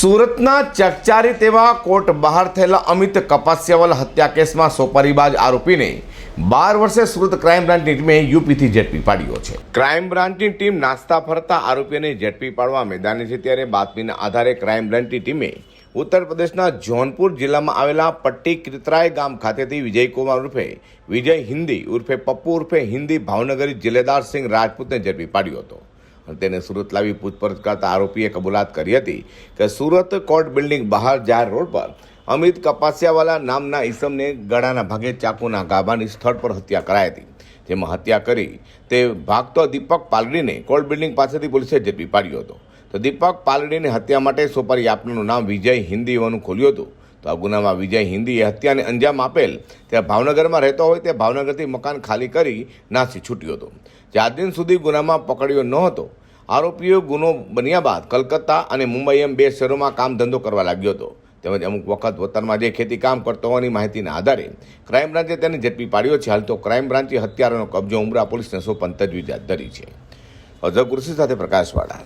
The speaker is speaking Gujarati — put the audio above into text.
સુરતના ચકચારી તેવા કોર્ટ બહાર થયેલા અમિત કપાસિયાવાલા હત્યા કેસમાં સોપારીબાજ આરોપીને બાર વર્ષે સુરત ક્રાઇમ બ્રાન્ચની ટીમે યુપીથી ઝડપી પાડ્યો છે. ક્રાઇમ બ્રાન્ચની ટીમ નાસ્તા ફરતા આરોપીને ઝડપી પાડવા મેદાને છે ત્યારે બાતમીના આધારે ક્રાઇમ બ્રાન્ચની ટીમે ઉત્તર પ્રદેશના જોનપુર જિલ્લામાં આવેલા પટ્ટી ક્રિતરાય ગામ ખાતેથી વિજયકુમાર ઉર્ફે વિજય હિન્દી ઉર્ફે પપ્પુ ઉર્ફે હિન્દી ભાવનગરી જિલ્લેદાર સિંહ રાજપૂતને ઝડપી પાડ્યો હતો. તેને સુરત લાવી પૂછપરછ કરતા આરોપીએ કબૂલાત કરી હતી કે સુરત કોર્ટ બિલ્ડિંગ બહાર જાહેર રોડ પર અમિત કપાસિયાવાલા નામના ઈસમને ગળાના ભાગે ચાકુના ગાભાની સ્થળ પર હત્યા કરાઈ હતી. જેમાં હત્યા કરી તે ભાગતો દીપક પાલડીને કોર્ટ બિલ્ડિંગ પાસેથી પોલીસે ઝડપી પાડ્યો હતો. તો દીપક પાલડીની હત્યા માટે સોપારી આપનાનું નામ વિજય હિન્દી હોવાનું ખોલ્યું હતું. તો આ ગુનામાં વિજય હિન્દીએ હત્યાને અંજામ આપેલ ત્યાં ભાવનગરમાં રહેતો હોય તે ભાવનગરથી મકાન ખાલી કરી નાસી છૂટ્યો હતો. આજ દિન સુધી ગુનામાં પકડ્યો ન હતો. આરોપીઓ ગુનો બન્યા બાદ કલકત્તા અને મુંબઈ એમ બે શહેરોમાં કામ ધંધો કરવા લાગ્યો હતો. તેમજ અમુક વખત વતનમાં જે ખેતી કામ કરતો હોવાની માહિતીના આધારે ક્રાઇમ બ્રાન્ચે તેને ઝડપી પાડ્યો છે. હાલ તો ક્રાઇમ બ્રાન્ચે હત્યારાનો કબજો ઉમરા પોલીસને સોંપન તજવીજ હાથ ધરી છે. અઝર કુર્સી સાથે પ્રકાશવાળા